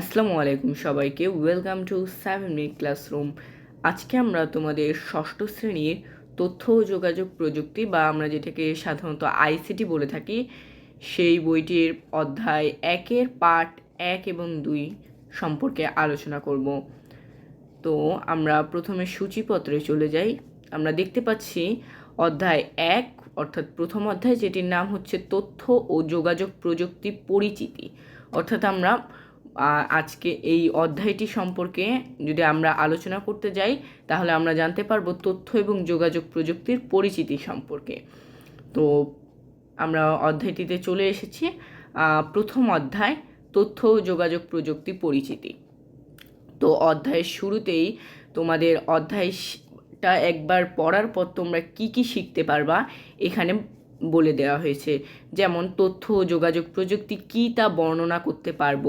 আসসালামু আলাইকুম সবাইকে। Welcome to seven minute classroom আজকে আমরা তোমাদের ষষ্ঠ শ্রেণির তথ্য ও যোগাযোগ প্রযুক্তি বা আমরা যেটাকে সাধারণত আইসিটি বলে থাকি, সেই বইটির অধ্যায় একের পাঠ এক এবং দুই সম্পর্কে আলোচনা করব। তো আমরা প্রথমে সূচিপত্রে চলে যাই। আমরা দেখতে পাচ্ছি অধ্যায় এক, অর্থাৎ প্রথম অধ্যায়, যেটির নাম হচ্ছে তথ্য ও যোগাযোগ প্রযুক্তি পরিচিতি। অর্থাৎ আমরা আজকে এই অধ্যায়টি সম্পর্কে যদি আমরা আলোচনা করতে যাই, তাহলে আমরা জানতে পারব তথ্য এবং যোগাযোগ প্রযুক্তির পরিচিতি সম্পর্কে। তো আমরা অধ্যায়টিতে চলে এসেছি প্রথম অধ্যায়, তথ্য ও যোগাযোগ প্রযুক্তি পরিচিতি। তো অধ্যায়ের শুরুতেই তোমাদের অধ্যায়টা একবার পড়ার পর তোমরা কি কি শিখতে পারবা, এখানে বলে দেওয়া হয়েছে। যেমন, তথ্য ও যোগাযোগ প্রযুক্তি কী তা বর্ণনা করতে পারব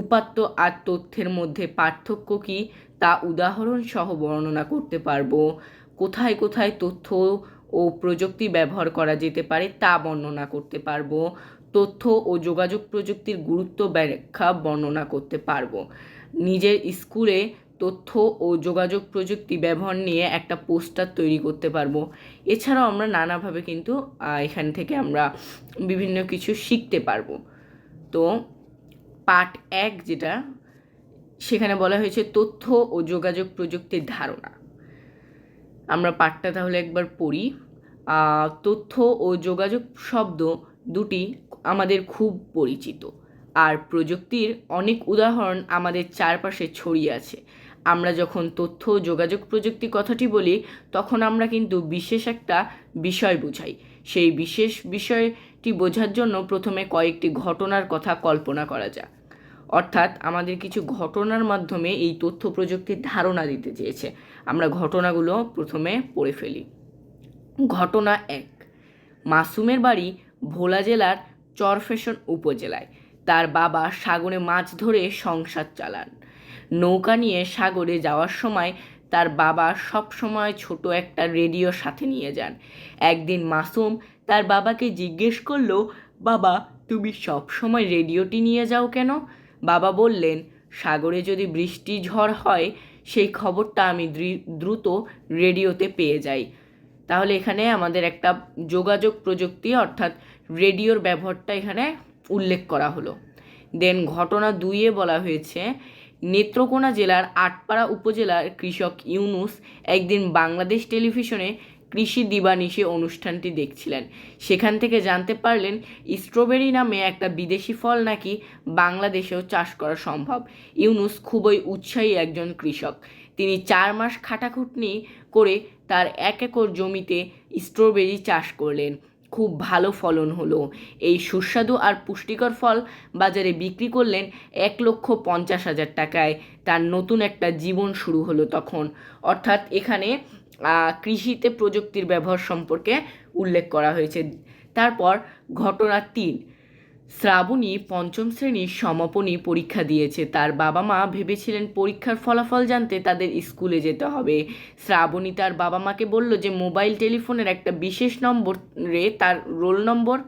উপাত্ত আর তথ্যের মধ্যে পার্থক্য কী, তা উদাহরণ সহ বর্ণনা করতে পারব। কোথায় কোথায় তথ্য ও প্রযুক্তি ব্যবহার করা যেতে পারে তা বর্ণনা করতে পারব। তথ্য ও যোগাযোগ প্রযুক্তির গুরুত্ব ব্যাখ্যা বর্ণনা করতে পারব। নিজের স্কুলে তথ্য ও যোগাযোগ প্রযুক্তি ব্যবহার নিয়ে একটা পোস্টার তৈরি করতে পারব। এছাড়াও আমরা নানাভাবে কিন্তু এখান থেকে আমরা বিভিন্ন কিছু শিখতে পারব। তো পার্ট এক যেটা, সেখানে বলা হয়েছে তথ্য ও যোগাযোগ প্রযুক্তির ধারণা। আমরা পাঠটা তাহলে একবার পড়ি। তথ্য ও যোগাযোগ শব্দ দুটি আমাদের খুব পরিচিত। আর প্রযুক্তির অনেক উদাহরণ আমাদের চারপাশে ছড়িয়ে আছে। আমরা যখন তথ্য যোগাযোগ প্রযুক্তি কথাটি বলি, তখন আমরা কিন্তু বিশেষ একটা বিষয় বুঝাই। সেই বিশেষ বিষয়টি বোঝার জন্য প্রথমে কয়েকটি ঘটনার কথা কল্পনা করা যাক। অর্থাৎ আমাদের কিছু ঘটনার মাধ্যমে এই তথ্য প্রযুক্তির ধারণা দিতে চেয়েছে। আমরা ঘটনাগুলো প্রথমে পড়ে ফেলি। ঘটনা এক। মাসুমের বাড়ি ভোলা জেলার চরফেশন উপজেলায়। তার বাবা সাগরে মাছ ধরে সংসার চালান। নৌকা নিয়ে সাগরে যাওয়ার সময় তার বাবা সব সময় ছোট একটা রেডিও সাথে নিয়ে যান। একদিন মাসুম তার বাবাকে জিজ্ঞেস করল, বাবা, তুমি সব সময় রেডিওটি নিয়ে যাও কেন? বাবা বললেন, সাগরে যদি বৃষ্টি ঝড় হয়, সেই খবরটা আমি দ্রুত রেডিওতে পেয়ে যাই। তাহলে এখানে আমাদের একটা যোগাযোগ প্রযুক্তি, অর্থাৎ রেডিওর ব্যবহারটা এখানে উল্লেখ করা হলো। দেন ঘটনা দুইয়ে বলা হয়েছে নেত্রকোনা জেলার আটপাড়া উপজেলার কৃষক ইউনুস একদিন বাংলাদেশ টেলিভিশনে কৃষি দিবানিশি অনুষ্ঠানটি দেখছিলেন। সেখান থেকে জানতে পারলেন, স্ট্রবেরি নামে একটা বিদেশি ফল নাকি বাংলাদেশেও চাষ করা সম্ভব। ইউনুস খুবই উৎসাহী একজন কৃষক। তিনি চার মাস খাটাখুটনি করে তার এক একর জমিতে স্ট্রবেরি চাষ করলেন। খুব ভালো ফলন হলো। এই সুস্বাদু আর পুষ্টিকর ফল বাজারে বিক্রি করলেন এক লক্ষ পঞ্চাশ হাজার টাকায়। তার নতুন একটা জীবন শুরু হলো তখন। অর্থাৎ এখানে কৃষিতে প্রযুক্তির ব্যবহার সম্পর্কে উল্লেখ করা হয়েছে। তারপর ঘটনা তিন। শ্রাবণী পঞ্চম শ্রেণির সমাপনী পরীক্ষা দিয়েছে। তার বাবা মা ভেবেছিলেন পরীক্ষার ফলাফল জানতে তাদের স্কুলে যেতে হবে। শ্রাবণী তার বাবা মাকে বলল যে, মোবাইল টেলিফোনের একটা বিশেষ নম্বরে তার রোল নম্বর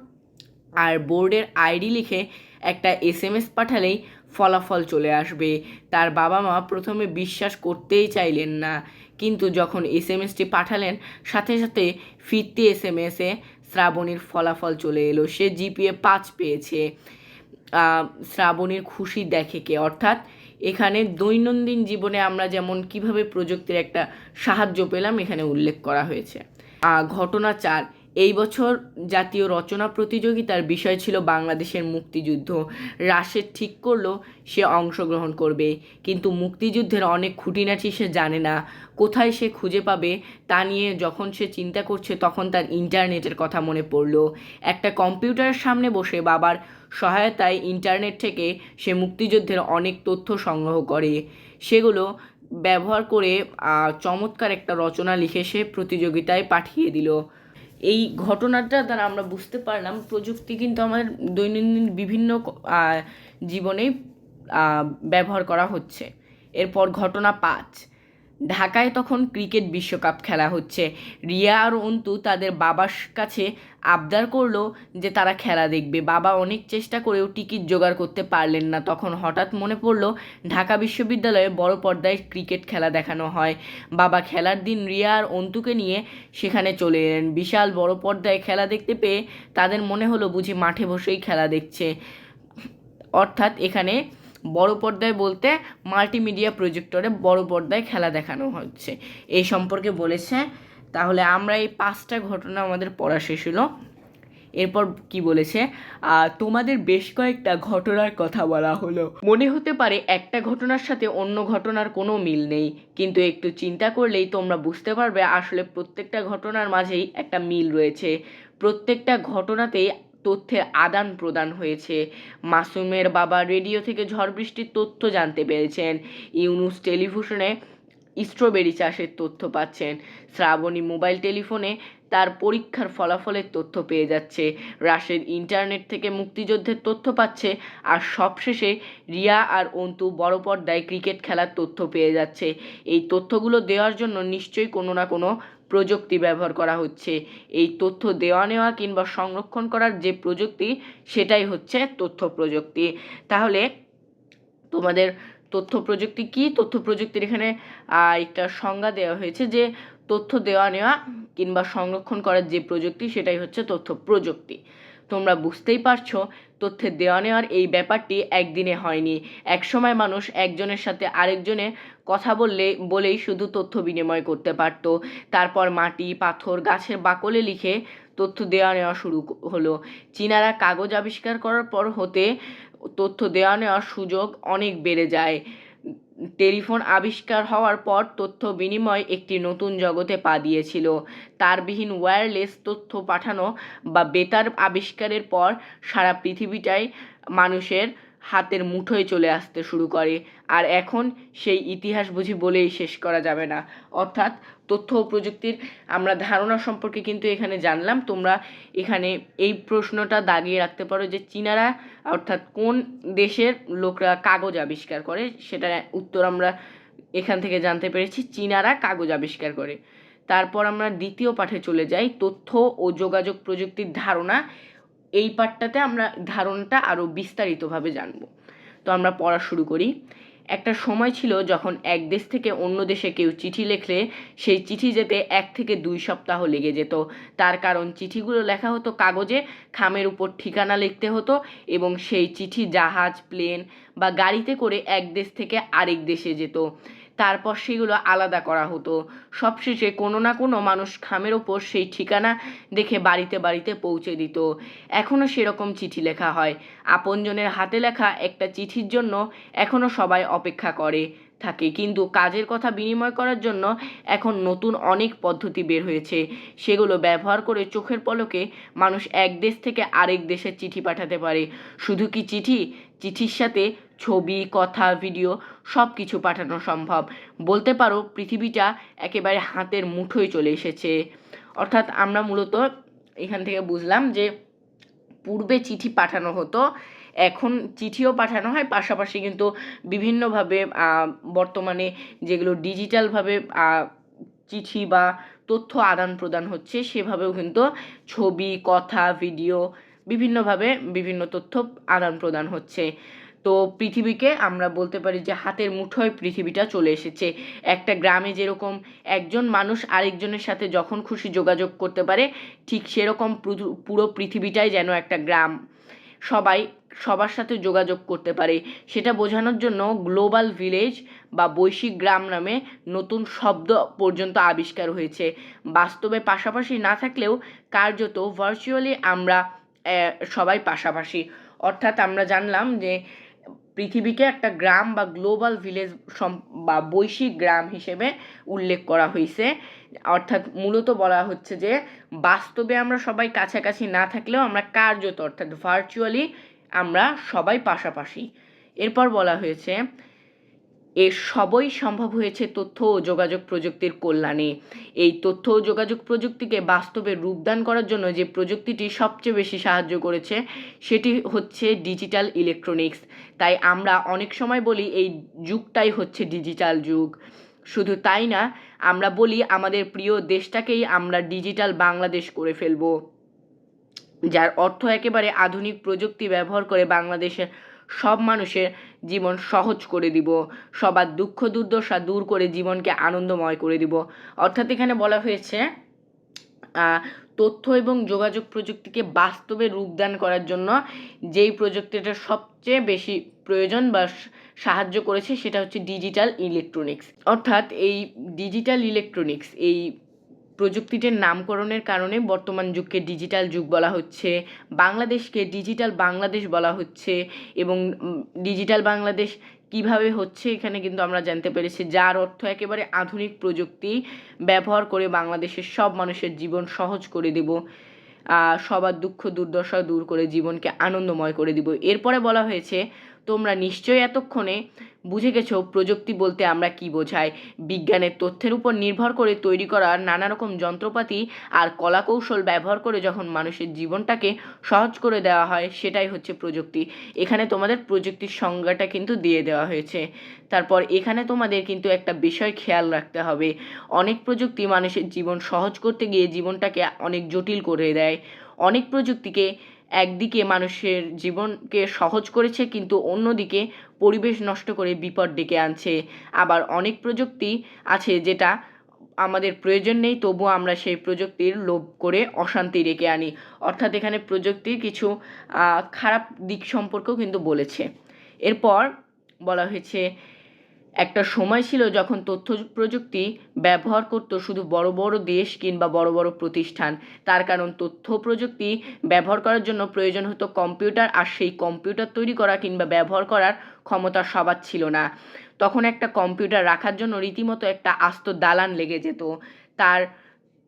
আর বোর্ডের আইডি লিখে একটা এস এম এস পাঠালেই ফলাফল চলে আসবে। তার বাবা মা প্রথমে বিশ্বাস করতেই চাইলেন না। কিন্তু যখন এস এম এসটি পাঠালেন, সাথে সাথে ফিরতি এস এম এসে শ্রাবণীর ফলাফল চলে এলো। সে জিপিএ পাঁচ পেয়েছে। শ্রাবণীর খুশি দেখে কে? অর্থাৎ এখানে দৈনন্দিন জীবনে আমরা যেমন কীভাবে প্রযুক্তির একটা সাহায্য পেলাম, এখানে উল্লেখ করা হয়েছে। ঘটনা চার। এই বছর জাতীয় রচনা প্রতিযোগিতার বিষয় ছিল বাংলাদেশের মুক্তিযুদ্ধ। রাশেদ ঠিক করল, সে অংশগ্রহণ করবে। কিন্তু মুক্তিযুদ্ধের অনেক খুঁটিনাটি সে জানে না। কোথায় সে খুঁজে পাবে, তা নিয়ে যখন সে চিন্তা করছে, তখন তার ইন্টারনেটের কথা মনে পড়ল। একটা কম্পিউটারের সামনে বসে বাবার সহায়তায় ইন্টারনেট থেকে সে মুক্তিযুদ্ধের অনেক তথ্য সংগ্রহ করে। সেগুলো ব্যবহার করে চমৎকার একটা রচনা লিখে সে প্রতিযোগিতায় পাঠিয়ে দিল। এই ঘটনাটা দ্বারা আমরা বুঝতে পারলাম, প্রযুক্তি কিন্তু আমাদের দৈনন্দিন বিভিন্ন জীবনেই জীবনে ব্যবহার করা হচ্ছে। এরপর ঘটনা পাঁচ। ঢাকায় তখন ক্রিকেট বিশ্বকাপ খেলা হচ্ছে। রিয়া আর অন্তু তাদের বাবার কাছে আবদার করল যে তারা খেলা দেখবে। বাবা অনেক চেষ্টা করেও টিকিট জোগাড় করতে পারলেন না। তখন হঠাৎ মনে পড়ল, ঢাকা বিশ্ববিদ্যালয়ে বড় পর্দায় ক্রিকেট খেলা দেখানো হয়। বাবা খেলার দিন রিয়া আর অন্তুকে নিয়ে সেখানে চলে এলেন। বিশাল বড় পর্দায় খেলা দেখতে পেয়ে তাদের মনে হলো বুঝি মাঠে বসেই খেলা দেখছে। অর্থাৎ এখানে বড় পর্দায় বলতে মাল্টিমিডিয়া প্রজেক্টরে বড় পর্দায় খেলা দেখানো হচ্ছে। এই সম্পর্কে বলেছে, তাহলে আমরা এই পাঁচটা ঘটনা আমাদের পড়া শেষ হলো। এরপর কি বলেছে? তোমাদের বেশ কয়েকটা ঘটনার কথা বলা হলো। মনে হতে পারে একটা ঘটনার সাথে অন্য ঘটনার কোনো মিল নেই, কিন্তু একটু চিন্তা করলেই তোমরা বুঝতে পারবে আসলে প্রত্যেকটা ঘটনার মাঝেই একটা মিল রয়েছে। প্রত্যেকটা ঘটনাতেই তথ্যের আদান প্রদান হয়েছে। মাসুমের বাবা রেডিও থেকে ঝড় বৃষ্টির তথ্য জানতে পেরেছেন। ইউনুস টেলিভিশনে স্ট্রবেরি চাষের তথ্য পাচ্ছেন। শ্রাবণী মোবাইল টেলিফোনে তার পরীক্ষার ফলাফলের তথ্য পেয়ে যাচ্ছে। রাশেদ ইন্টারনেট থেকে মুক্তিযুদ্ধের তথ্য পাচ্ছে আর সবশেষে রিয়া আর অন্তু বড় পর্দায় ক্রিকেট খেলার তথ্য পেয়ে যাচ্ছে। এই তথ্যগুলো দেওয়ার জন্য নিশ্চয়ই কোনো না কোনো প্রযুক্তি ব্যবহার করা হচ্ছে। এই তথ্য দেওয়া নেওয়া কিংবা সংরক্ষণ করার যে প্রযুক্তি, সেটাই হচ্ছে তথ্য প্রযুক্তি। তাহলে তোমাদের তথ্য প্রযুক্তি কি? তথ্য প্রযুক্তির এখানে একটা সংজ্ঞা দেওয়া হয়েছে যে তথ্য দেওয়া নেওয়া কিংবা সংরক্ষণ করার যে প্রযুক্তি, সেটাই হচ্ছে তথ্য প্রযুক্তি। তোমরা বুঝতেই পারছ তথ্যের দেওয়া নেওয়ার এই ব্যাপারটি একদিনে হয়নি। একসময় মানুষ একজনের সাথে আরেকজনের কথা বললে, বলেই শুধু তথ্য বিনিময় করতে পারতো। তারপর মাটি, পাথর, গাছের বাকলে লিখে তথ্য দেওয়া নেওয়া শুরু হলো। চীনারা কাগজ আবিষ্কার করার পর হতে তথ্য দেওয়া নেওয়ার সুযোগ অনেক বেড়ে যায়। টেলিফোন আবিষ্কার হওয়ার পর তথ্য বিনিময় একটি নতুন জগতে পা দিয়েছিল। তারবিহীন ওয়্যারলেস তথ্য পাঠানো বা বেতার আবিষ্কারের পর সারা পৃথিবীটাই মানুষের হাতের মুঠোয় চলে আসতে শুরু করে। আর এখন সেই ইতিহাস বুঝি বলেই শেষ করা যাবে না। অর্থাৎ তথ্য ও প্রযুক্তির আমরা ধারণা সম্পর্কে কিন্তু এখানে জানলাম। তোমরা এখানে এই প্রশ্নটা দাগিয়ে রাখতে পারো যে চীনারা অর্থাৎ কোন দেশের লোকরা কাগজ আবিষ্কার করে সেটা উত্তর আমরা এখান থেকে জানতে পেরেছি, চীনারা কাগজ আবিষ্কার করে। তারপর আমরা দ্বিতীয় পাঠে চলে যাই। তথ্য ও যোগাযোগ প্রযুক্তির ধারণা এই পাঠটাতে আমরা ধারণাটা আরও বিস্তারিতভাবে জানব। তো আমরা পড়া শুরু করি। একটা সময় ছিল যখন এক দেশ থেকে অন্য দেশে কেউ চিঠি লিখলে সেই চিঠি যেতে এক থেকে দুই সপ্তাহ লেগে যেত। তার কারণ চিঠিগুলো লেখা হতো কাগজে, খামের উপর ঠিকানা লিখতে হতো এবং সেই চিঠি জাহাজ, প্লেন বা গাড়িতে করে এক দেশ থেকে আরেক দেশে যেত। তারপর সেগুলো আলাদা করা হতো। সবশেষে কোনো না কোনো মানুষ খামের ওপর সেই ঠিকানা দেখে বাড়িতে বাড়িতে পৌঁছে দিত। এখনও সেরকম চিঠি লেখা হয়। আপনজনের হাতে লেখা একটা চিঠির জন্য এখনও সবাই অপেক্ষা করে থাকে। কিন্তু কাজের কথা বিনিময় করার জন্য এখন নতুন অনেক পদ্ধতি বের হয়েছে। সেগুলো ব্যবহার করে চোখের পলকে মানুষ এক দেশ থেকে আরেক দেশে চিঠি পাঠাতে পারে। শুধু কি চিঠি? চিঠির সাথে ছবি, কথা ভিডিও সব কিছু পাঠানো সম্ভব। বলতে পারো পৃথিবীটা একেবারে হাতের মুঠোয় চলে এসেছে। অর্থাৎ আমরা মূলত এখান থেকে বুঝলাম যে পূর্বে চিঠি পাঠানো হতো, এখন চিঠিও পাঠানো হয়। পাশাপাশি কিন্তু বিভিন্নভাবে বর্তমানে যেগুলো ডিজিটালভাবে চিঠি বা তথ্য আদান প্রদান হচ্ছে, সেভাবেও কিন্তু ছবি, কথা ভিডিও বিভিন্নভাবে বিভিন্ন তথ্য আদান প্রদান হচ্ছে। তো পৃথিবীকে আমরা বলতে পারি যে হাতের মুঠোয় পৃথিবীটা চলে এসেছে। একটা গ্রামে যেরকম একজন মানুষ আরেকজনের সাথে যখন খুশি যোগাযোগ করতে পারে, ঠিক সেরকম পুরো- পৃথিবীটাই যেন একটা গ্রাম। সবাই সবার সাথে যোগাযোগ করতে পারে। সেটা বোঝানোর জন্য গ্লোবাল ভিলেজ বা বৈশ্বিক গ্রাম নামে নতুন শব্দ পর্যন্ত আবিষ্কার হয়েছে। বাস্তবে পাশাপাশি না থাকলেও কার্যত ভার্চুয়ালি আমরা সবাই পাশাপাশি। অর্থাৎ আমরা জানলাম যে পৃথিবীকে একটা গ্রাম বা গ্লোবাল ভিলেজ সম, বা বৈশ্বিক গ্রাম হিসেবে উল্লেখ করা হয়েছে অর্থাৎ মূলত বলা হচ্ছে যে, বাস্তবে আমরা সবাই কাছাকাছি না থাকলেও আমরা কার্যত, অর্থাৎ ভার্চুয়ালি আমরা সবাই পাশাপাশি। এরপর বলা হয়েছে এর সবই সম্ভব হয়েছে তথ্য ও যোগাযোগ প্রযুক্তির কল্যাণে। এই তথ্য ও যোগাযোগ প্রযুক্তিকে বাস্তবে রূপদান করার জন্য যে প্রযুক্তিটি সবচেয়ে বেশি সাহায্য করেছে, সেটি হচ্ছে ডিজিটাল ইলেকট্রনিক্স। তাই আমরা অনেক সময় বলি এই যুগটাই হচ্ছে ডিজিটাল যুগ। শুধু তাই না, আমরা বলি আমাদের প্রিয় দেশটাকেই আমরা ডিজিটাল বাংলাদেশ করে ফেলব। যার অর্থ একেবারে আধুনিক প্রযুক্তি ব্যবহার করে বাংলাদেশের সব মানুষের জীবন সহজ করে দিব। সবার দুঃখ দুর্দশা দূর করে জীবনকে আনন্দময় করে দিব। অর্থাৎ এখানে বলা হয়েছে তথ্য এবং যোগাযোগ প্রযুক্তিকে বাস্তবে রূপদান করার জন্য যেই প্রযুক্তিটা সবচেয়ে বেশি প্রয়োজন বা সাহায্য করেছে সেটা হচ্ছে ডিজিটাল ইলেকট্রনিক্স। অর্থাৎ এই ডিজিটাল ইলেকট্রনিক্স, এই প্রযুক্তিটির নামকরণের কারণে বর্তমান যুগকে ডিজিটাল যুগ বলা হচ্ছে, বাংলাদেশকে ডিজিটাল বাংলাদেশ বলা হচ্ছে এবং ডিজিটাল বাংলাদেশ কীভাবে হচ্ছে এখানে কিন্তু আমরা জানতে পেরেছি, যার অর্থ একেবারে আধুনিক প্রযুক্তি ব্যবহার করে বাংলাদেশের সব মানুষের জীবন সহজ করে দেব সবার দুঃখ দুর্দশা দূর করে জীবনকে আনন্দময় করে দিব। এরপরে বলা হয়েছে তোমরা নিশ্চয়ই এতক্ষণে বুঝে গেছো প্রযুক্তি বলতে আমরা কি বোঝাই। বিজ্ঞানের তথ্যের উপর নির্ভর করে তৈরি করা নানা রকম যন্ত্রপাতি আর কলাকৌশল ব্যবহার করে যখন মানুষের জীবনটাকে সহজ করে দেওয়া হয়, সেটাই হচ্ছে প্রযুক্তি। এখানে তোমাদের প্রযুক্তির সংজ্ঞাটা কিন্তু দিয়ে দেওয়া হয়েছে। তারপর এখানে তোমাদের কিন্তু একটা বিষয় খেয়াল রাখতে হবে। অনেক প্রযুক্তি মানুষের জীবন সহজ করতে গিয়ে জীবনটাকে অনেক জটিল করে দেয়। অনেক প্রযুক্তিকে একদিকে মানুষের জীবনকে সহজ করেছে, কিন্তু অন্যদিকে পরিবেশ নষ্ট করে বিপদ ডেকে আনছে। আবার অনেক প্রযুক্তি আছে যেটা আমাদের প্রয়োজন নেই তবুও আমরা সেই প্রযুক্তির লোভ করে অশান্তি রেখে আনি। অর্থাৎ এখানে প্রযুক্তির কিছু খারাপ দিক সম্পর্কেও কিন্তু বলেছে। এরপর বলা হয়েছে একটা সময় ছিল যখন তথ্য প্রযুক্তি ব্যবহার করত শুধু বড় বড় দেশ কিংবা বড় বড় প্রতিষ্ঠান। তার কারণ তথ্য প্রযুক্তি ব্যবহার করার জন্য প্রয়োজন হতো কম্পিউটার আর সেই কম্পিউটার তৈরি করা কিংবা ব্যবহার করার ক্ষমতা সবার ছিল না। তখন একটা কম্পিউটার রাখার জন্য রীতিমতো একটা আস্ত দালান লেগে যেত। তার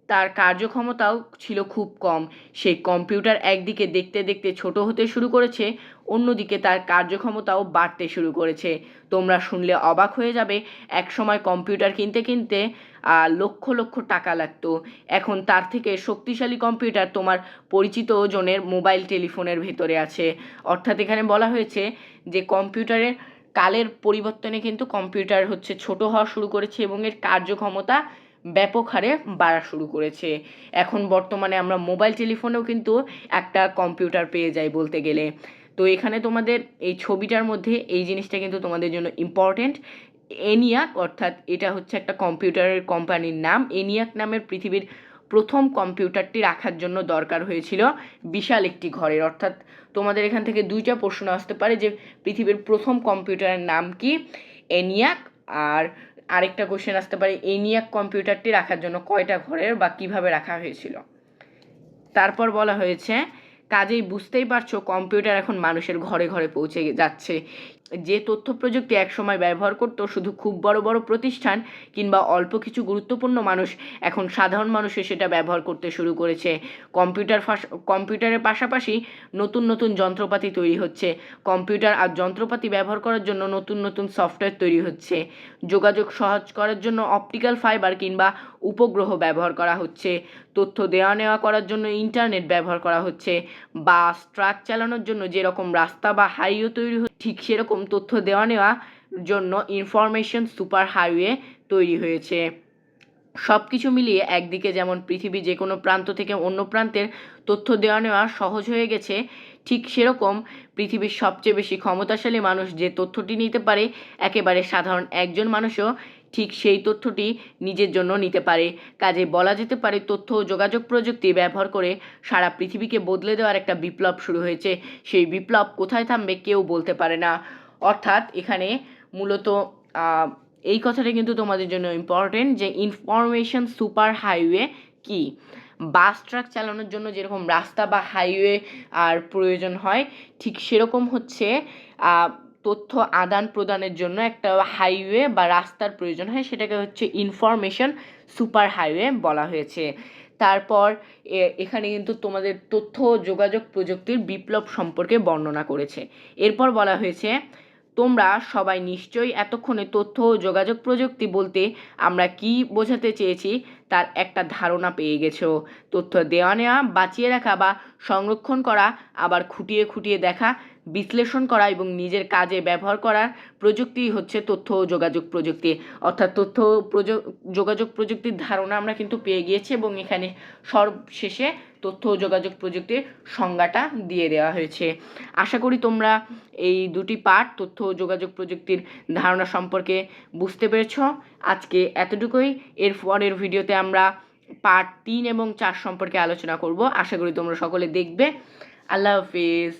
তার কার্যক্ষমতাও ছিল খুব কম। সেই কম্পিউটার একদিকে দেখতে দেখতে ছোট হতে শুরু করেছে, অন্যদিকে তার কার্যক্ষমতাও বাড়তে শুরু করেছে। তোমরা শুনলে অবাক হয়ে যাবে, একসময় কম্পিউটার কিনতে কিনতে লক্ষ লক্ষ টাকা লাগতো। এখন তার থেকে শক্তিশালী কম্পিউটার তোমার পরিচিত জনের মোবাইল টেলিফোনের ভেতরে আছে। অর্থাৎ এখানে বলা হয়েছে যে কম্পিউটারের কালের পরিবর্তনে কিন্তু কম্পিউটার হচ্ছে ছোট হওয়া শুরু করেছে এবং এর কার্যক্ষমতা ব্যাপক হারে বাড়া শুরু করেছে। এখন বর্তমানে আমরা মোবাইল টেলিফোনেও কিন্তু একটা কম্পিউটার পেয়ে যাই বলতে গেলে। তো এখানে তোমাদের এই ছবিটার মধ্যে এই জিনিসটা কিন্তু তোমাদের জন্য ইম্পর্টেন্ট এনিয়াক অর্থাৎ এটা হচ্ছে একটা কম্পিউটারের কোম্পানির নাম। এনিয়াক নামের পৃথিবীর প্রথম কম্পিউটারটি রাখার জন্য দরকার হয়েছিল বিশাল একটি ঘরের। অর্থাৎ তোমাদের এখান থেকে দুইটা প্রশ্ন আসতে পারে যে পৃথিবীর প্রথম কম্পিউটারের নাম কি? এনিয়াক আর আরেকটা কোশ্চেন আসতে পারে এনিয়াক কম্পিউটারটি রাখার জন্য কয়টা ঘরের বা কীভাবে রাখা হয়েছিল? তারপর বলা হয়েছে, কাজেই বুঝতেই পারছ কম্পিউটার এখন মানুষের ঘরে ঘরে পৌঁছে যাচ্ছে। যে তথ্য প্রযুক্তি একসময় ব্যবহার করত শুধু খুব বড় বড় প্রতিষ্ঠান কিংবা অল্প কিছু গুরুত্বপূর্ণ মানুষ, এখন সাধারণ মানুষে সেটা ব্যবহার করতে শুরু করেছে। কম্পিউটার কম্পিউটারের পাশাপাশি নতুন নতুন যন্ত্রপাতি তৈরি হচ্ছে। কম্পিউটার আর যন্ত্রপাতি ব্যবহার করার জন্য নতুন নতুন সফটওয়্যার তৈরি হচ্ছে। যোগাযোগ সহজ করার জন্য অপটিক্যাল ফাইবার কিংবা উপগ্রহ ব্যবহার করা হচ্ছে, তথ্য দেওয়া নেওয়া করার জন্য ইন্টারনেট ব্যবহার করা হচ্ছে, বাস, ট্রাক চালানোর জন্য যেরকম রাস্তা বা হাইওয়ে তৈরি ঠিক সেরকম তথ্য দেওয়া নেওয়া জন্য ইনফরমেশন সুপার হাইওয়ে তৈরি হয়েছে। সব কিছু মিলিয়ে একদিকে যেমন পৃথিবী যে কোনো প্রান্ত থেকে অন্য প্রান্তের তথ্য দেওয়া নেওয়া সহজ হয়ে গেছে, ঠিক সেরকম পৃথিবীর সবচেয়ে বেশি ক্ষমতাশালী মানুষ যে তথ্যটি নিতে পারে, একেবারে সাধারণ একজন মানুষও ঠিক সেই তথ্যটি নিজের জন্য নিতে পারে। কাজে বলা যেতে পারে, তথ্য ও যোগাযোগ প্রযুক্তি ব্যবহার করে সারা পৃথিবীকে বদলে দেওয়ার একটা বিপ্লব শুরু হয়েছে। সেই বিপ্লব কোথায় থামবে কেউ বলতে পারে না। অর্থাৎ এখানে মূলত এই কথাটা কিন্তু তোমাদের জন্য ইম্পর্টেন্ট যে ইনফরমেশন সুপার হাইওয়ে কি? বাস, ট্রাক চালানোর জন্য যেরকম রাস্তা বা হাইওয়ে আর প্রয়োজন হয়, ঠিক সেরকম হচ্ছে তথ্য আদান প্রদানের জন্য একটা হাইওয়ে বা রাস্তার প্রয়োজন হয়, সেটাকে হচ্ছে ইনফরমেশন সুপার হাইওয়ে বলা হয়েছে। তারপর এখানে কিন্তু তোমাদের তথ্য যোগাযোগ প্রযুক্তির বিপ্লব সম্পর্কে বর্ণনা করেছে। এরপর বলা হয়েছে, তোমরা সবাই নিশ্চয়ই এতক্ষণে তথ্য ও যোগাযোগ প্রযুক্তি বলতে আমরা কি বোঝাতে চেয়েছি তার একটা ধারণা পেয়ে গেছো। তথ্য দেওয়া নেওয়া, বাঁচিয়ে রাখা বা সংরক্ষণ করা, আবার খুঁটিয়ে খুঁটিয়ে দেখা বিশ্লেষণ করা এবং নিজের কাজে ব্যবহার করার প্রযুক্তি হচ্ছে তথ্য ও যোগাযোগ প্রযুক্তি। অর্থাৎ তথ্য যোগাযোগ প্রযুক্তির ধারণা আমরা কিন্তু পেয়ে গিয়েছি এবং এখানে সর্বশেষে তথ্য ও যোগাযোগ প্রযুক্তির সংজ্ঞাটা দিয়ে দেওয়া হয়েছে। আশা করি তোমরা এই দুটি পার্ট তথ্য ও যোগাযোগ প্রযুক্তির ধারণা সম্পর্কে বুঝতে পেরেছ। আজকে এতটুকুই। এর পরের ভিডিওতে আমরা পার্ট তিন এবং চার সম্পর্কে আলোচনা করব। আশা করি তোমরা সকলে দেখবে। আল্লাহ হাফিজ।